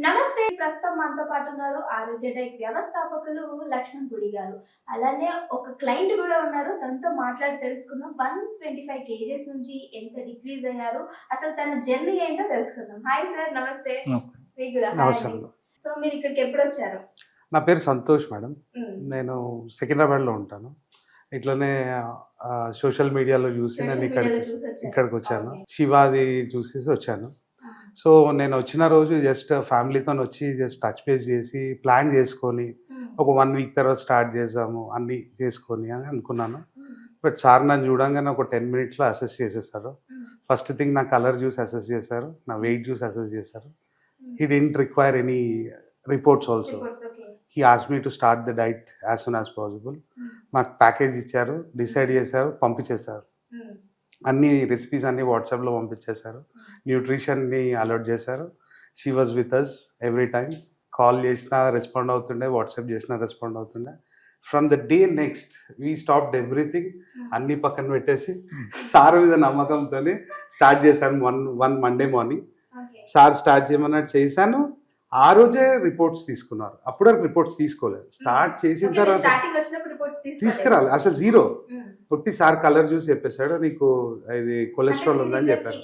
నమస్తే. ప్రస్తుతం మనతో పాటు ఉన్నారు ఆరోగ్య డైట్ వ్యవస్థాపకులు లక్ష్మణ్ గుడి గారు. అలానే ఒక క్లయింట్ కూడా ఉన్నారు. తనతో మాట్లాడి తెలుసుకుందాం. వన్ ట్వంటీ ఫైవ్ కేజెస్ నుంచి ఎంత డిక్రీజ్ అయ్యారు? అసలు తన జర్నీ ఏంటో తెలుసుకుందాం. హాయ్ సార్ నమస్తే. మీకు కూడా. సో మీరు ఇక్కడికి ఎప్పుడు వచ్చారు? నా పేరు సంతోష్ మేడం. ఉమ్, నేను సికింద్రాబాద్లో ఉంటాను. ఇట్లనే సోషల్ మీడియాలో చూసి నేను ఇక్కడికి చూసి వచ్చారు. ఇక్కడికి వచ్చాను. శివాది చూసేసి వచ్చాను. సో నేను వచ్చిన రోజు జస్ట్ ఫ్యామిలీతో వచ్చి జస్ట్ టచ్ బేస్ చేసి ప్లాన్ చేసుకొని ఉమ్, ఒక వన్ వీక్ తర్వాత స్టార్ట్ చేద్దాము అన్నీ చేసుకొని అని అనుకున్నాను. బట్ సార్ నన్ను చూడంగానే ఒక టెన్ మినిట్స్లో అసెస్ చేసేసారు. ఫస్ట్ థింగ్ నా కలర్ చూసి అసెస్ చేశారు నా వెయిట్ చూసి అసెస్ చేశారు. He didn't require any reports also. He as me to start the diet as soon as possible మాకు ప్యాకేజ్ ఇచ్చారు డిసైడ్ చేశారు పంపించేశారు. అన్ని రెసిపీస్ అన్ని వాట్సాప్లో పంపించేశారు. న్యూట్రిషన్ని అలర్ట్ చేశారు. She was with us every time call చేసినా రెస్పాండ్ అవుతుండే వాట్సాప్ చేసినా రెస్పాండ్ అవుతుండే. From the day next we stopped everything. అన్ని పక్కన పెట్టేసి సార్ మీద నమ్మకంతో స్టార్ట్ చేశాను one one Monday morning. Sir start చేయమన్నట్టు చేశాను. ఆ రోజే రిపోర్ట్స్ తీసుకున్నారు. అప్పుడు రిపోర్ట్స్ తీసుకోలేదు. స్టార్ట్ చేసిన Okay, మీరు తర్వాత. తీసుకురాలి అసలు జీరో. పుట్టి సార్ కలర్ చూసి చెప్పేశాడు నీకు ఇది కొలెస్ట్రాల్ ఉందని చెప్పారు.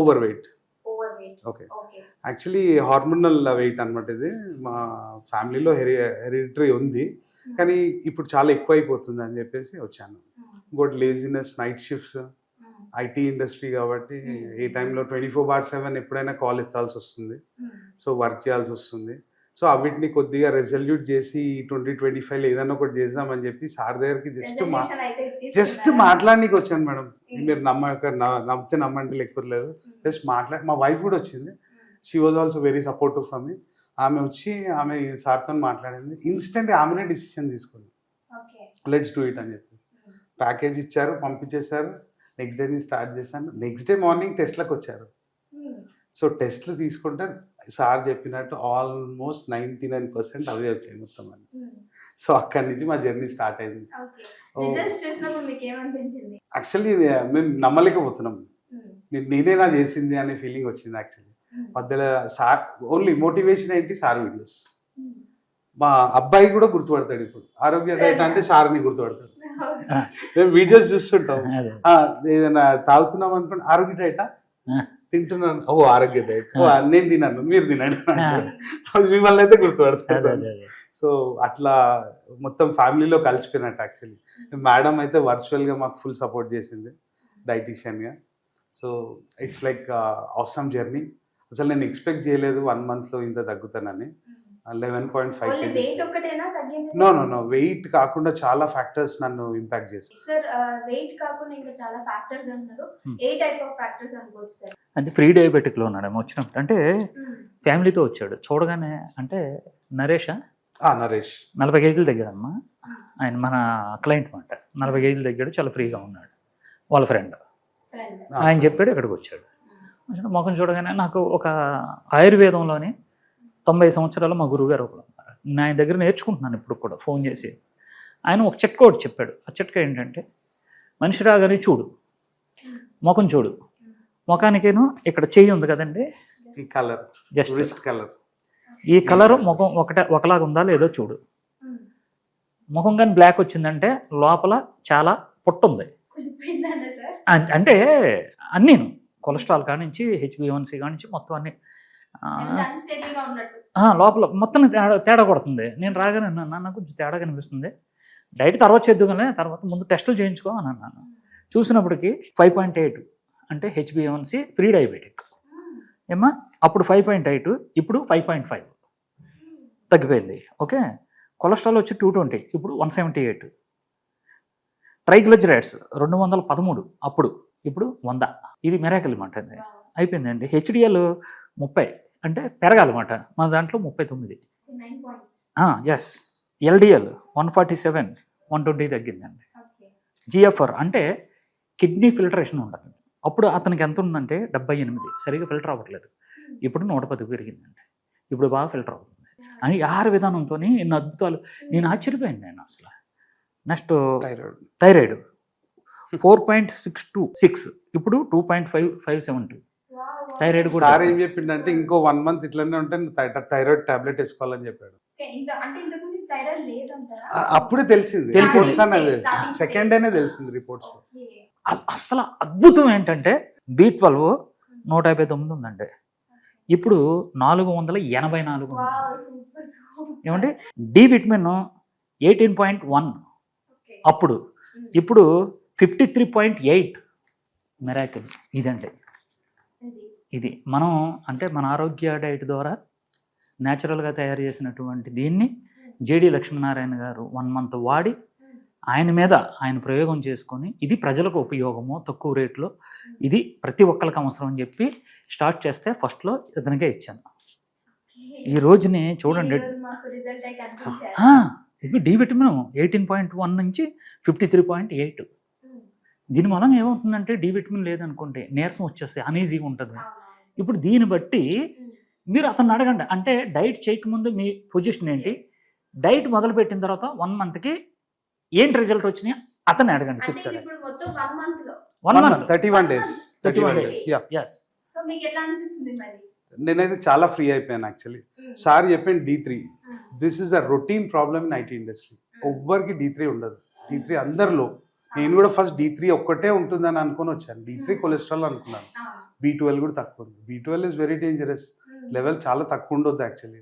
Overweight okay actually hormonal weight అనమాట ఇది. మా ఫ్యామిలీలో హెరి హెరిటరీ ఉంది. కానీ ఇప్పుడు చాలా ఎక్కువ అయిపోతుంది అని చెప్పేసి వచ్చాను. ఇంకోటి laziness night shifts IT industry కాబట్టి ఏ టైంలో ట్వంటీ ఫోర్ బార్ సెవెన్ ఎప్పుడైనా కాల్ ఎత్తాల్సి వస్తుంది. సో వర్క్ చేయాల్సి వస్తుంది. సో అవిటిని కొద్దిగా రెజల్యూట్ చేసి ట్వంటీ ట్వంటీ ఫైవ్ ఏదైనా ఒకటి చేద్దామని చెప్పి సార్ దగ్గరికి జస్ట్ మా జస్ట్ మాట్లాడడానికి వచ్చాను మేడం. మీరు నమ్మక న- నమ్మితే నమ్మంటే లేకపోతే లేదు. జస్ట్ మాట్లాడి మా వైఫ్ కూడా వచ్చింది. She was also very supportive for me ఆమె వచ్చి ఆమె సార్తో మాట్లాడింది. ఇన్స్టెంట్ ఆమెనే డిసిషన్ తీసుకుంది. లెట్స్ డూ ఇట్ అని చెప్పేసి. ప్యాకేజ్ ఇచ్చారు పంపించేశారు. నెక్స్ట్ డే నేను స్టార్ట్ చేశాను. నెక్స్ట్ డే మార్నింగ్ టెస్ట్లకు వచ్చారు. సో టెస్ట్లు తీసుకుంటే సార్ చెప్పినట్టు ఆల్మోస్ట్ నైంటీ నైన్ పర్సెంట్ అవే వచ్చాయి మొత్తం అని సో అక్కడి నుంచి మా జర్నీ స్టార్ట్ అయింది. ఓకే. రిజల్ట్స్ చూసినప్పుడు మీకు ఏమనిపించింది యాక్చువల్లీ మేము నమ్మలేకపోతున్నాం నేను నేనేనా చేసింది అనే ఫీలింగ్ వచ్చింది యాక్చువల్లీ. మధ్యలో సార్ ఓన్లీ మోటివేషన్ ఏంటి? సార్ వీడియోస్ మా అబ్బాయి కూడా గుర్తుపడతాడు ఇప్పుడు. ఆరోగ్య డైట్ అంటే సార్ని గుర్తుపడతాడు. మేము వీడియోస్ చూస్తుంటాం. ఏదైనా తాగుతున్నాం అనుకోండి ఆరోగ్య డైటా. తింటున్నాను. ఓ ఆరోగ్య డైట్. నేను తిన్నాను. మీరు తినండి. అది మిమ్మల్ని అయితే అదే. సో అట్లా మొత్తం ఫ్యామిలీలో కలిసిపోయినట్టు యాక్చువల్లీ. మేడం అయితే వర్చువల్గా మాకు ఫుల్ సపోర్ట్ చేసింది డైటీషియన్గా. సో ఇట్స్ లైక్ అవసరం జర్నీ అసలు నేను ఎక్స్పెక్ట్ చేయలేదు వన్ మంత్లో ఇంత తగ్గుతానని. Eleven point five no no no. Weight కాకుండా చాలా ఫ్యాక్టర్స్ నన్ను ఇంపాక్ట్ చేశాయి. సార్ వెయిట్ కాకుండా ఇంకా చాలా ఫ్యాక్టర్స్ Hmm. ఏ టైప్ ఆఫ్ ఫ్యాక్టర్స్ అనుకోవచ్చు సార్ అంటే ఫ్రీ డయాబెటిక్లో ఉన్నాడు ఏమో వచ్చినప్పుడు. అంటే ఫ్యామిలీతో వచ్చాడు. చూడగానే అంటే నరేష్? ఆ, నరేష్. నలభై కేజీలు తగ్గాడమ్మా. ఆయన మన క్లయింట్ మాట. నలభై కేజీలు తగ్గాడు చాలా ఫ్రీగా ఉన్నాడు. వాళ్ళ ఫ్రెండ్ ఆయన చెప్పాడు ఇక్కడికి వచ్చాడు. వచ్చిన ముఖం చూడగానే నాకు ఒక ఆయుర్వేదంలోని తొంభై సంవత్సరాలు మా గురువుగారు ఒకరు ఉన్నారు. నేను ఆయన దగ్గర నేర్చుకుంటున్నాను ఇప్పుడు కూడా ఫోన్ చేసి. ఆయన ఒక చిట్కా ఒకటి చెప్పాడు. ఆ చిట్కా ఏంటంటే మనిషి రాగానే చూడు. ముఖం చూడు. ముఖానికేను ఇక్కడ చెయ్యి ఉంది కదండి? ఈ కలర్. Just wrist colour. ఈ కలర్ ముఖం ఒకటే ఒకలాగా ఉందా లేదో చూడు. ముఖం కానీ బ్లాక్ వచ్చిందంటే లోపల చాలా పుట్టు ఉంది. కులిపోయిందన్న సార్. అన్- అంటే అన్నీను. కొలెస్ట్రాల్ కానించి హెచ్బివన్సీ కానించి మొత్తం అన్ని లోపల మొత్తం తేడా తేడా కొడుతుంది. నేను రాగానే అన్నా, నాన్న కొంచెం తేడా కనిపిస్తుంది డైట్ తర్వాత చేద్దుగానే తర్వాత ముందు టెస్టులు చేయించుకో అని అన్నాను. చూసినప్పటికి ఫైవ్ పాయింట్ ఎయిట్ అంటే హెచ్బివన్సీ ఫ్రీ డయాబెటిక్ ఏమా అప్పుడు ఫైవ్ పాయింట్ ఎయిట్ ఇప్పుడు ఫైవ్ పాయింట్ ఫైవ్ తగ్గిపోయింది. ఓకే? కొలెస్ట్రాల్ వచ్చి టూ ట్వంటీ ఇప్పుడు వన్ సెవెంటీ ఎయిట్ ట్రైగ్లిజరైడ్స్ రెండు వందల పదమూడు అప్పుడు ఇప్పుడు వంద. ఇది మెరాకిల్ మాట అది అయిపోయిందండి. హెచ్డిఎల్ ముప్పై. అంటే పెరగాలన్నమాట. మన దాంట్లో ముప్పై తొమ్మిది. Yes LDL one forty seven one twenty తగ్గిందండి. జిఎఫ్ఆర్ అంటే కిడ్నీ ఫిల్టరేషన్ ఉండాలి అప్పుడు అతనికి ఎంత ఉందంటే డెబ్బై ఎనిమిది. సరిగా ఫిల్టర్ అవ్వట్లేదు. ఇప్పుడు నూట పది పెరిగిందండి. ఇప్పుడు బాగా ఫిల్టర్ అవుతుంది. అని ఆహార విధానంతో ఎన్ని అద్భుతాలు. నేను ఆశ్చర్యపోయాను నేను అసలు. Next thyroid. Thyroid. Four point six two six. ఇప్పుడు two point five five seven two. Thyroid కూడా సార్ ఏం చెప్పిండంటే ఇంకో వన్ మంత్ ఇట్లనే ఉంటే థైరాయిడ్ టాబ్లెట్ వేసుకోవాలని చెప్పాడు. ఓకే, ఇంకా అంటే ఇంతకు ముందు థైరాయిడ్ లేదంటారా? ఆ- అప్పుడే తెలిసింది. సెకండ్ డేనే తెలిసింది. రిపోర్ట్స్ అసలు అద్భుతం ఏంటంటే బీ ట్వెల్వ్ నూట యాభై తొమ్మిది ఉందండి ఇప్పుడు నాలుగు వందల ఎనభై నాలుగు ఏమంటే D vitamin eighteen point one అప్పుడు. ఇప్పుడు fifty three point eight miracle ఇదండి ఇది మనం అంటే మన ఆరోగ్య డైట్ ద్వారా న్యాచురల్గా తయారు చేసినటువంటి దీన్ని జేడి లక్ష్మీనారాయణ గారు వన్ మంత్ వాడి ఆయన మీద ఆయన ప్రయోగం చేసుకొని ఇది ప్రజలకు ఉపయోగము తక్కువ రేట్లో ఇది ప్రతి ఒక్కరికి అవసరం అని చెప్పి స్టార్ట్ చేస్తే ఫస్ట్లో ఇతనికే ఇచ్చాను. ఈ రోజుని చూడండి. D vitamin eighteen point one నుంచి ఫిఫ్టీ త్రీ పాయింట్ ఎయిట్. దీని మూలంగా ఏమవుతుందంటే డి విటమిన్ లేదనుకోండి నీరసం వచ్చేస్తే అనీజీగా ఉంటుంది. ఇప్పుడు దీన్ని బట్టి. మీరు అతను అడగండి. అంటే డైట్ చేయకముందు మీ పొజిషన్ ఏంటి. డైట్ మొదలు పెట్టిన తర్వాత వన్ మంత్కి ఏంటి రిజల్ట్ వచ్చినాయి అతన్ని అడగండి చెప్తాడు. ఇప్పుడు మొత్తం వన్ మంత్లో one month. Thirty one days thirty 31 one. Days. Yeah yes so మీకు ఎట్లా అనిపిస్తుంది మరి? నేనైతే చాలా ఫ్రీ అయిపోయాను యాక్చువల్లీ. సార్ చెప్పాను D three. This is a routine problem in IT industry ఎవ్వరికి డి త్రీ ఉండదు. డి త్రీ అందరిలో. నేను కూడా ఫస్ట్ డి త్రీ ఒక్కటే ఉంటుందని అనుకొని వచ్చాను. డి త్రీ కొలెస్ట్రాల్ అనుకున్నాను. బీ ట్వెల్వ్ కూడా తక్కువ ఉంది B twelve is very dangerous. Level చాలా తక్కువ ఉండొద్దు యాక్చువల్లీ.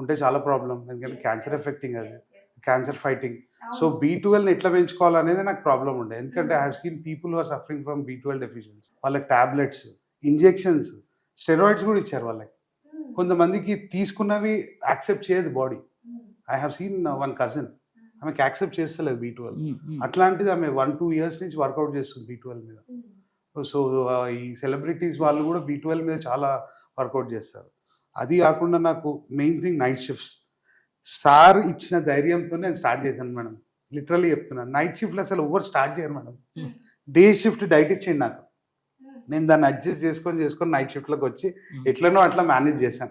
ఉంటే చాలా ప్రాబ్లం ఎందుకంటే క్యాన్సర్ ఎఫెక్టింగ్ అది. Cancer fighting. So B twelve ఎట్లా పెంచుకోవాలనేది నాకు ప్రాబ్లం ఉండే ఎందుకంటే I have seen people are suffering from B twelve deficiency వాళ్ళకి టాబ్లెట్స్ ఇంజెక్షన్స్ స్టెరాయిడ్స్ కూడా ఇచ్చారు వాళ్ళకి ఉమ్. కొంతమందికి తీసుకున్నవి యాక్సెప్ట్ చేయదు body. I have seen one cousin. ఆమెకి యాక్సెప్ట్ చేస్తలేదు బీ ట్వెల్వ్ అట్లాంటిది ఆమె వన్ టూ ఇయర్స్ నుంచి వర్కౌట్ చేస్తుంది బీ ట్వెల్వ్ మీద. సో ఈ సెలబ్రిటీస్ వాళ్ళు కూడా బీ ట్వెల్వ్ మీద చాలా వర్కౌట్ చేస్తారు. అది కాకుండా నాకు main thing night shifts. Sir ఇచ్చిన ధైర్యంతో నేను స్టార్ట్ చేశాను మేడం. లిటరల్లీ చెప్తున్నాను నైట్ షిఫ్ట్లు అసలు ఎవరు స్టార్ట్ చేయరు madam. Hmm. Day shift diet ఇచ్చింది నాకు. నేను దాన్ని అడ్జస్ట్ చేసుకొని చేసుకొని నైట్ షిఫ్ట్లోకి వచ్చి Hmm. ఎట్లనో అట్లా మేనేజ్ చేశాను.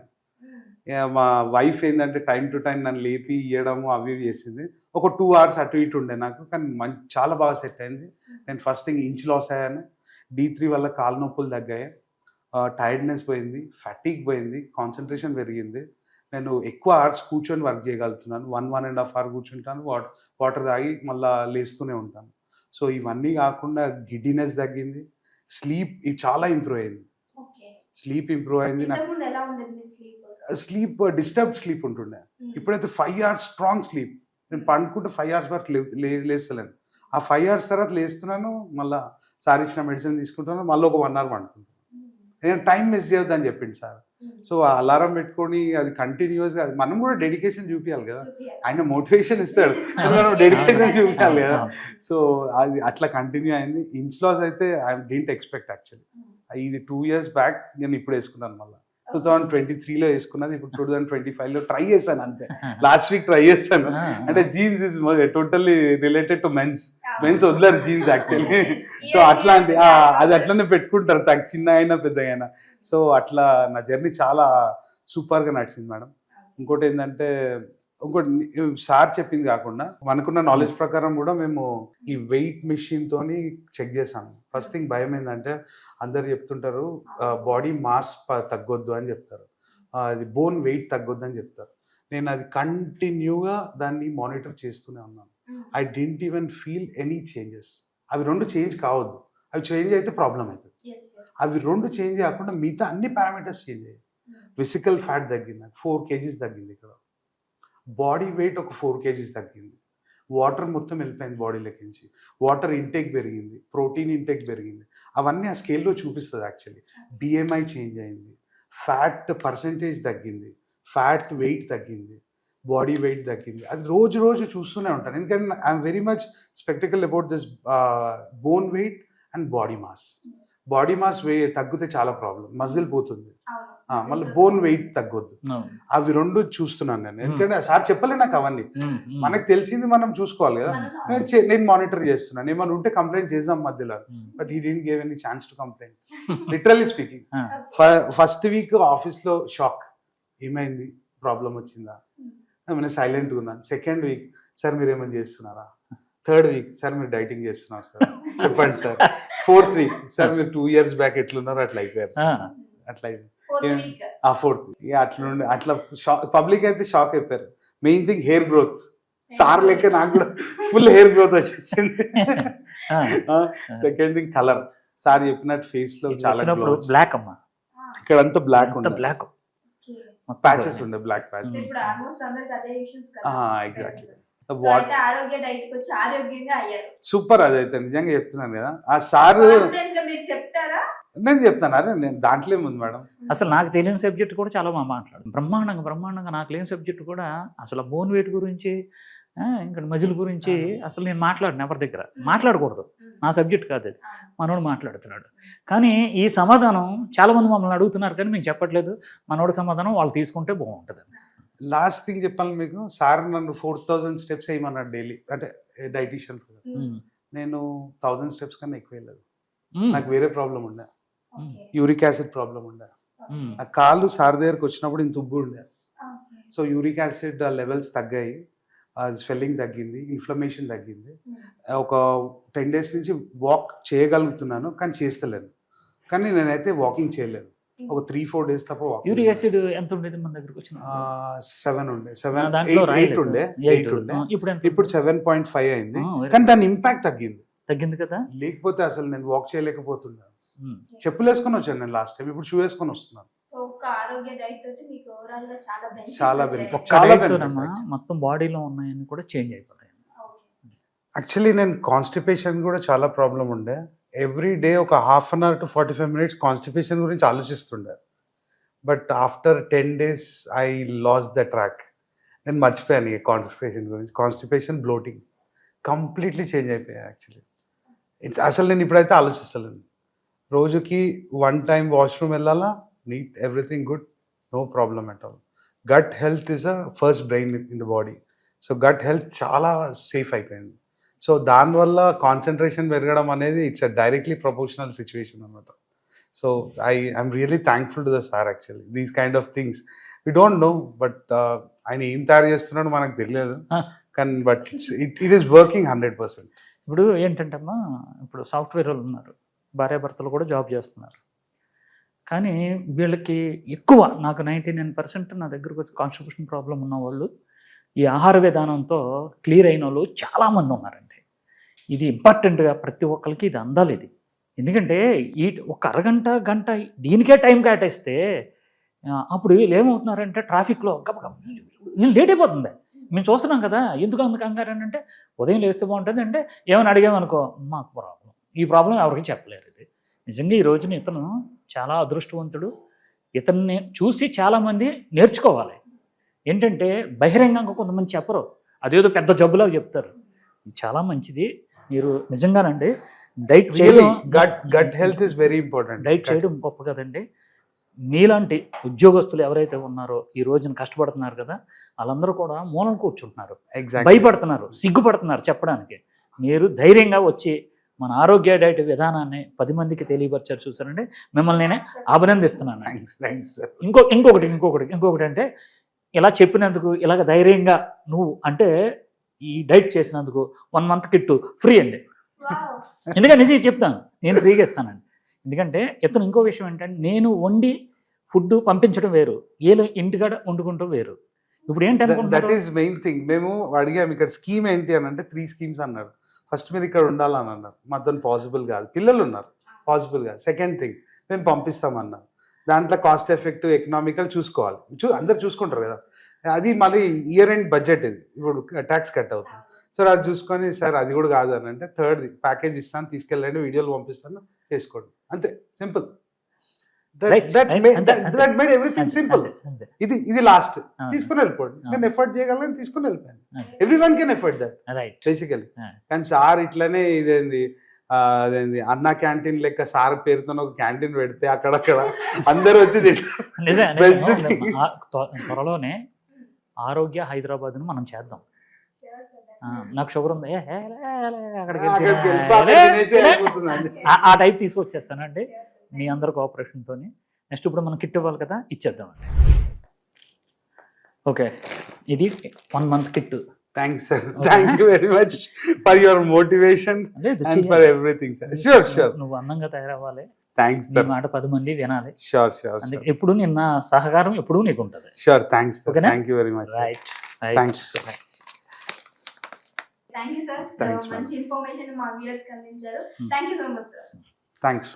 మా వైఫ్ ఏంటంటే టైం టు టైం నన్ను లేపి ఇవ్వడము అవి ఇవి చేసింది. ఒక టూ అవర్స్ అటు ఇటు ఉండే నాకు. కానీ మంచి చాలా బాగా సెట్ అయింది. నేను ఫస్ట్ థింగ్ ఇంచ్ లాస్ అయ్యాను. డీ త్రీ వల్ల కాలు నొప్పులు తగ్గాయి. టైర్డ్నెస్ పోయింది ఫటిక్ పోయింది కాన్సన్ట్రేషన్ పెరిగింది. నేను ఎక్కువ అవర్స్ కూర్చొని వర్క్ చేయగలుగుతున్నాను. One one and half hour కూర్చుంటాను వాటర్ వాటర్ తాగి మళ్ళీ లేస్తూనే ఉంటాను. సో ఇవన్నీ కాకుండా గిడ్డినెస్ తగ్గింది. స్లీప్ చాలా ఇంప్రూవ్ అయింది. స్లీప్ ఇంప్రూవ్ అయింది. నాకు స్లీప్ డిస్టర్బ్ స్లీప్ ఉంటుండే. ఇప్పుడైతే ఫైవ్ అవర్స్ స్ట్రాంగ్ స్లీప్ నేను పండుకుంటే ఫైవ్ అవర్స్ వరకు లేస్తలేను. ఆ ఫైవ్ అవర్స్ తర్వాత లేస్తున్నాను మళ్ళీ సార్ ఇచ్చిన మెడిసిన్ తీసుకుంటాను మళ్ళీ ఒక వన్ అవర్ పండుకుంటాను నేను టైం మిస్ చేయొద్దని చెప్పింది సార్. సో ఆ అలారం పెట్టుకొని అది కంటిన్యూస్ అది మనం కూడా డెడికేషన్ చూపించాలి కదా. ఆయన మోటివేషన్ ఇస్తాడు. మనం డెడికేషన్ చూపించాలి కదా. సో అది అట్లా కంటిన్యూ అయింది. ఇంచ్ లాస్ అయితే ఐ డింట్ ఎక్స్పెక్ట్ యాక్చువల్లీ ఇది టూ ఇయర్స్ బ్యాక్ నేను ఇప్పుడు వేసుకున్నాను మళ్ళీ. టూ థౌసండ్ ట్వంటీ త్రీలో వేసుకున్నది ఇప్పుడు టూ థౌసండ్ ట్వంటీ ఫైవ్లో ట్రై చేశాను అంతే. లాస్ట్ వీక్ ట్రై చేశాను. అంటే jeans is totally related to men's men's వదిలేరు jeans actually so అట్లాంటి అది అట్లనే పెట్టుకుంటారు తగ్గ చిన్న అయినా పెద్ద అయినా. సో అట్లా నా జర్నీ చాలా సూపర్గా నడిచింది మేడం. ఇంకోటి ఏంటంటే ఇంకోటి సార్ చెప్పింది కాకుండా మనకున్న నాలెడ్జ్ ప్రకారం కూడా మేము ఈ వెయిట్ మిషన్ తోని చెక్ చేసాము ఫస్ట్ థింగ్ భయం ఏంటంటే అందరు చెప్తుంటారు బాడీ మాస్ తగ్గొద్దు అని చెప్తారు. అది బోన్ వెయిట్ తగ్గొద్దు అని చెప్తారు. నేను అది కంటిన్యూగా దాన్ని మానిటర్ చేస్తూనే ఉన్నాను. I didn't even feel any changes అవి రెండు చేంజ్ కావద్దు. అవి చేంజ్ అయితే ప్రాబ్లం అవుతుంది. అవి రెండు చేంజ్ కాకుండా మిగతా అన్ని పారామీటర్స్ చేంజ్ అయ్యాయి. ఫిజికల్ ఫ్యాట్ తగ్గింది ఫోర్ కేజీస్ తగ్గింది ఇక్కడ. బాడీ వెయిట్ ఒక ఫోర్ కేజీస్ తగ్గింది. వాటర్ మొత్తం వెళ్ళిపోయింది బాడీలోకి నుంచి. వాటర్ ఇంటేక్ పెరిగింది ప్రోటీన్ ఇంటేక్ పెరిగింది. అవన్నీ ఆ స్కేల్లో చూపిస్తుంది యాక్చువల్లీ బిఎంఐ చేంజ్ అయింది. ఫ్యాట్ పర్సంటేజ్ తగ్గింది. ఫ్యాట్ వెయిట్ తగ్గింది. బాడీ వెయిట్ తగ్గింది. అది రోజు రోజు చూస్తూనే ఉంటాను. ఎందుకంటే I'm very much skeptical about this bone weight and body mass body mass వే తగ్గితే చాలా ప్రాబ్లం. మజిల్ పోతుంది. ఆ, మళ్ళీ బోన్ వెయిట్ తగ్గొద్దు. అవి రెండు చూస్తున్నాను నేను. ఎందుకంటే సార్ చెప్పలే నాకు అవన్నీ. మనకు తెలిసింది మనం చూసుకోవాలి కదా. నేను నేను మానిటర్ చేస్తున్నాను ఏమైనా ఉంటే కంప్లైంట్ చేద్దాం మధ్యలో. But he didn't gave any chance to complaint literally speaking first week ఆఫీస్లో షాక్ ఏమైంది? ప్రాబ్లం వచ్చిందా? ఏమైనా సైలెంట్గా ఉన్నాను సెకండ్ వీక్ సార్ మీరు ఏమైనా చేస్తున్నారా? థర్డ్ వీక్ సార్ మీరు డైటింగ్ చేస్తున్నారు సార్ చెప్పండి సార్ ఫోర్త్ వీక్ సార్ మీరు టూ ఇయర్స్ బ్యాక్ ఎట్లున్నారో అట్లా అయిపోయారు అట్లా ఫోర్త్. వీక్ ఆ ఫోర్త్ ఇక అట్లా అట్లా పబ్లిక్ అయితే షాక్ అయిపోయారు. Main thing hair growth sir లెక్క నాకు కూడా ఫుల్ హెయిర్ గ్రోత్ వచ్చేసింది. ఆ, సెకండ్ థింగ్ కలర్ సార్ చెప్పినట్టు ఫేస్లో చాలా. బ్లాక్ అమ్మా. ఇక్కడ అంతా బ్లాక్ ఉండే బ్లాక్ ప్యాచెస్ ఉండే బ్లాక్ ప్యాచ్. ఇప్పుడు ఆల్మోస్ట్ అందరికి అదే ఇష్యూస్ కదా. ఎగ్జాక్ట్లీ ఆరోగ్య డైట్కి వచ్చి ఆరోగ్యంగా అయ్యారు. సూపర్ అదైతే నిజంగా చెప్తున్నాను కదా. ఆ సార్ కాన్ఫిడెన్స్గా మీరు చెప్తారా? నేను చెప్తాను. అరే నేను దాంట్లో ఏముంది మేడం? అసలు నాకు తెలియని సబ్జెక్ట్ కూడా చాలా మా మాట్లాడు బ్రహ్మాండంగా బ్రహ్మాండంగా నాకు లేని సబ్జెక్ట్ కూడా అసలు బోన్ వెయిట్ గురించి ఆ, ఇంకా మజిల్ గురించి అసలు నేను మాట్లాడిన ఎవరి దగ్గర. మాట్లాడకూడదు. నా సబ్జెక్ట్ కాదు అది. మనోడు మాట్లాడుతున్నాడు. కానీ ఈ సమాధానం చాలా మంది మమ్మల్ని అడుగుతున్నారు కానీ మేము చెప్పట్లేదు. మనోడు సమాధానం వాళ్ళు తీసుకుంటే బాగుంటుంది లాస్ట్ థింగ్ చెప్పాలి మీకు. సార్ నన్ను ఫోర్ థౌసండ్ స్టెప్స్ వేయమన్నాడు డైలీ. అంటే డైటీషియన్ Hmm. నేను థౌసండ్ స్టెప్స్ కన్నా ఎక్కువ వెళ్ళదు మ్మ్. నాకు వేరే ప్రాబ్లం ఉండే. యూరిక్ యాసిడ్ ప్రాబ్లం ఉండే. ఆ కాళ్ళు సార్ దగ్గరకు వచ్చినప్పుడు ఇంత ఉబ్బు ఉండే. సో యూరిక్ యాసిడ్ లెవెల్స్ తగ్గాయి. స్వెల్లింగ్ తగ్గింది ఇన్ఫ్లమేషన్ తగ్గింది. ఒక టెన్ డేస్ నుంచి వాక్ చేయగలుగుతున్నాను కానీ చేస్తలేను. కానీ నేనైతే వాకింగ్ చేయలేను ఒక త్రీ ఫోర్ డేస్ తప్ప యూరిక్ యాసిడ్ ఎంత ఉండేది మన దగ్గరకు వచ్చిన సెవెన్ ఉండే. Seven eight. ఉండే. ఎయిట్ ఉండే. ఇప్పుడు ఎంత ఇప్పుడు సెవెన్ పాయింట్ ఫైవ్ అయింది. కానీ దాని ఇంపాక్ట్ తగ్గింది. తగ్గింది కదా? లేకపోతే అసలు నేను వాక్ చేయలేకపోతున్నాను. చెప్పులు వేసుకొని వచ్చాను నేను లాస్ట్ టైం ఇప్పుడు షూ వేసుకొని వస్తున్నాను. సో ఒక ఆరోగ్య డైట్ తోటి మీకు ఓవరాల్గా చాలా చాలా. మొత్తం బాడీలో ఉన్నాయని కూడా చేంజ్ అయిపోతాయి. ఓకే. యాక్చువల్లీ నేను కాన్స్టిపేషన్ కూడా చాలా ప్రాబ్లం ఉండే. ఎవ్రీ డే ఒక half an hour to forty five minutes constipation గురించి ఆలోచిస్తుండే. But after ten days I loss the track. నేను మర్చిపోయాను ఈ కాన్స్టిపేషన్ గురించి. Constipation bloating. కంప్లీట్లీ చేంజ్ అయిపోయాయి యాక్చువల్లీ. ఇట్స్ అసలు నేను ఇప్పుడైతే ఆలోచిస్తలేను. రోజుకి వన్ టైం వాష్రూమ్ వెళ్ళాలా? Neat everything good no problem at all. Gut health is a first brain in the body so gut health చాలా సేఫ్ అయిపోయింది. సో దానివల్ల కాన్సన్ట్రేషన్ పెరగడం అనేది it's a directly proportional situation అనమాట so I I'm really thankful to the sir actually these kind of things we don't know but ఆయన ఏం తయారు చేస్తున్నాడో మనకు తెలియదు. కానీ but it it is working hundred percent ఇప్పుడు ఏంటంటే అమ్మా ఇప్పుడు సాఫ్ట్వేర్ వాళ్ళు ఉన్నారు. భార్యాభర్తలు కూడా జాబ్ చేస్తున్నారు. కానీ వీళ్ళకి ఎక్కువ నాకు నైంటీ నైన్ పర్సెంట్ నా దగ్గరకు వచ్చి కాన్స్టిట్యూషన్ ప్రాబ్లం ఉన్న వాళ్ళు ఈ ఆహార విధానంతో క్లియర్ అయిన వాళ్ళు చాలామంది ఉన్నారండి. ఇది ఇంపార్టెంట్గా ప్రతి ఒక్కరికి ఇది అందాలి ఇది ఎందుకంటే ఈ ఒక అరగంట గంట దీనికే టైం కేటాయిస్తే అప్పుడు వీళ్ళు ఏమవుతున్నారంటే ట్రాఫిక్లో గబగబ వీళ్ళు లేట్ అయిపోతుంది. మేము చూస్తున్నాం కదా ఎందుకు అందుకు కంగారు అంటే ఉదయం లేస్తే బాగుంటుంది అంటే ఏమైనా అడిగామనుకో మాకు ప్రాబ్లం. ఈ ప్రాబ్లం ఎవరికి చెప్పలేరు ఇది. నిజంగా ఈ రోజున ఇతను చాలా అదృష్టవంతుడు. ఇతన్ని చూసి చాలామంది నేర్చుకోవాలి. ఏంటంటే బహిరంగంగా కొంతమంది చెప్పరు. అదేదో పెద్ద జబ్బులాగా చెప్తారు. ఇది చాలా మంచిది. మీరు నిజంగానండి డైట్ చేయడం gut gut health is very important diet చేయడం గొప్ప కదండి. మీలాంటి ఉద్యోగస్తులు ఎవరైతే ఉన్నారో ఈ రోజున కష్టపడుతున్నారు కదా వాళ్ళందరూ కూడా మూలం కూర్చుంటున్నారు. ఎగ్జాక్ట్ భయపడుతున్నారు సిగ్గుపడుతున్నారు చెప్పడానికి. మీరు ధైర్యంగా వచ్చి మన ఆరోగ్య డైట్ విధానాన్ని పది మందికి తెలియపరిచారు చూసారండి. మిమ్మల్ని నేనే అభినందిస్తున్నాను. ఇంకో ఇంకొకటి ఇంకొకటి ఇంకొకటి అంటే ఇలా చెప్పినందుకు ఇలాగ ధైర్యంగా నువ్వు అంటే ఈ డైట్ చేసినందుకు వన్ మంత్ కిట్టు ఫ్రీ అండి. ఎందుకంటే నిజం చెప్తాను నేను ఫ్రీగా ఇస్తానండి. ఎందుకంటే ఇతను ఇంకో విషయం ఏంటంటే నేను వండి ఫుడ్ పంపించడం వేరు ఏలో ఇంటికాడ వండుకుంటం వేరు. ఇప్పుడు ఏంటి దట్ ఈస్ మెయిన్ థింగ్ మేము అడిగాము ఇక్కడ స్కీమ్ ఏంటి అని అంటే త్రీ స్కీమ్స్ అన్నారు. ఫస్ట్ మీరు ఇక్కడ ఉండాలని అన్నారు. మాతో పాసిబుల్ కాదు. పిల్లలు ఉన్నారు పాసిబుల్ కాదు. సెకండ్ థింగ్ మేము పంపిస్తామన్నారు. దాంట్లో కాస్ట్ ఎఫెక్టివ్ ఎకనామికల్ చూసుకోవాలి. చూ అందరు చూసుకుంటారు కదా. అది మళ్ళీ ఇయర్ ఎండ్ బడ్జెట్ ఇది. ఇప్పుడు ట్యాక్స్ కట్ అవుతుంది. సార్ అది చూసుకొని సార్ అది కూడా కాదు అని అంటే థర్డ్ ప్యాకేజ్ ఇస్తాను తీసుకెళ్ళండి వీడియోలు పంపిస్తాను చేసుకోండి. అంతే simple. That made everything simple. ఇది ఇది లాస్ట్ తీసుకుని వెళ్ళిపోండి. నేను ఎఫర్ట్ చేయగలను తీసుకుని వెళ్ళిపోయాను. Every one can effort that basically. కానీ సార్ ఇట్లనే ఇదేంది అదేంది అన్న క్యాంటీన్ లెక్క సార్ పేరుతో ఒక క్యాంటీన్ పెడితే అక్కడక్కడ అందరు వచ్చి త్వరలోనే ఆరోగ్య హైదరాబాద్ మనం చేద్దాం. నాకు షుగర్ ఉంది. అక్కడికి. ఆ- టైప్ తీసుకొచ్చేస్తానండి. మీ అందరి కోఆపరేషన్తో నెక్స్ట్ ఇప్పుడు మనం కిట్ ఇవ్వాలి కదా ఇచ్చేద్దామండి. ఓకే ఇది one month kit. Thanks sir thank you very much for your motivation. For everything sir sure sure నువ్వు అందంగా తయారవ్వాలి. థ్యాంక్స్ నీ మాట పది మంది వినాలి. షూర్ షూర్ ఎప్పుడు నిన్న సహకారం ఎప్పుడు నీకు ఉంటుంది sure thanks? Thank you very much right Thanks. Thank you sir. మంచి ఇన్ఫర్మేషన్ మా వ్యూయర్స్ అందించారు. Thank you so much sir thanks